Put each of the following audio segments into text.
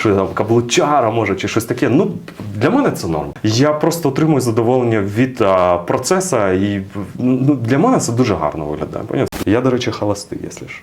що там каблучара може чи щось таке. Ну для мене це норм. Я просто отримую задоволення від а, процесу, і ну, для мене це дуже гарно виглядає. Понятно? Я, до речі, холостий, якщо що.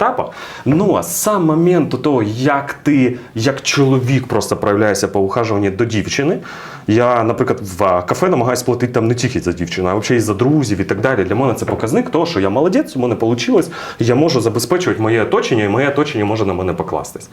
Ну а сам момент того, як ти, як чоловік, просто проявляєшся по ухажуванні до дівчини. Я, наприклад, в кафе намагаюся платити там не тільки за дівчину, а взагалі і за друзів і так далі. Для мене це показник того, що я молодець, у мене вийшло, я можу забезпечувати моє оточення, і моє оточення може на мене покластись.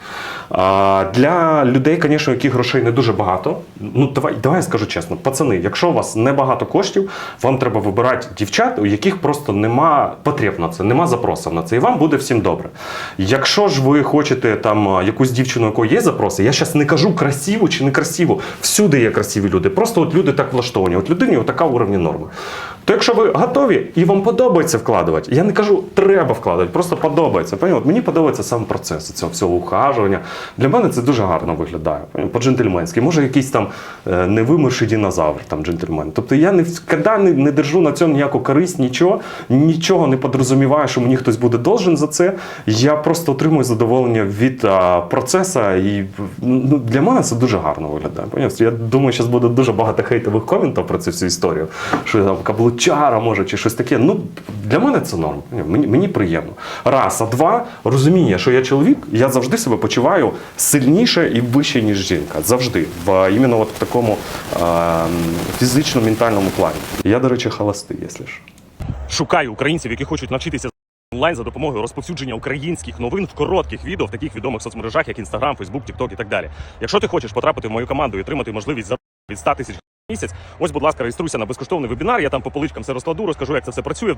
А, для людей, звісно, яких грошей не дуже багато. Ну, давай, давай я скажу чесно, пацани, якщо у вас небагато коштів, вам треба вибирати дівчат, у яких просто нема потреб на це, нема запросів на це, і вам буде всім добре. Якщо ж ви хочете там якусь дівчину, у якої є запроси, я зараз не кажу красиву чи не красиву, всюди є красиві люди. Просто от люди так влаштовані. От людині така уровні норми. То якщо ви готові і вам подобається вкладувати, я не кажу, треба вкладати, просто подобається. От Мені подобається сам процес цього всього ухажування. Для мене це дуже гарно виглядає. По-джентльменськи. Може, якийсь там е, невимирший динозавр, там джентльмен. Тобто я не не, не держу на цьому ніяку користь, нічого, нічого не подрозуміваю, що мені хтось буде должен за це. Я просто отримую задоволення від а, процесу, і ну, для мене це дуже гарно виглядає. Я думаю, зараз буде дуже багато хейтових коментів про цю всю історію, що там каблучара може чи щось таке. Ну для мене це норм. Мені, мені приємно. Раз, а два розуміння, що я чоловік, я завжди себе почуваю сильніше і вище, ніж жінка. Завжди. В іменно от в такому а, фізично-ментальному плані. Я, до речі, холостий, якщо що. Шукаю українців, які хочуть навчитися онлайн за допомогою розповсюдження українських новин в коротких відео в таких відомих соцмережах, як Instagram, Facebook, TikTok і так далі. Якщо ти хочеш потрапити в мою команду і отримати можливість за від 100 тисяч місяць, ось, будь ласка, реєструйся на безкоштовний вебінар. Я там по поличкам все розкладу, розкажу, як це все працює.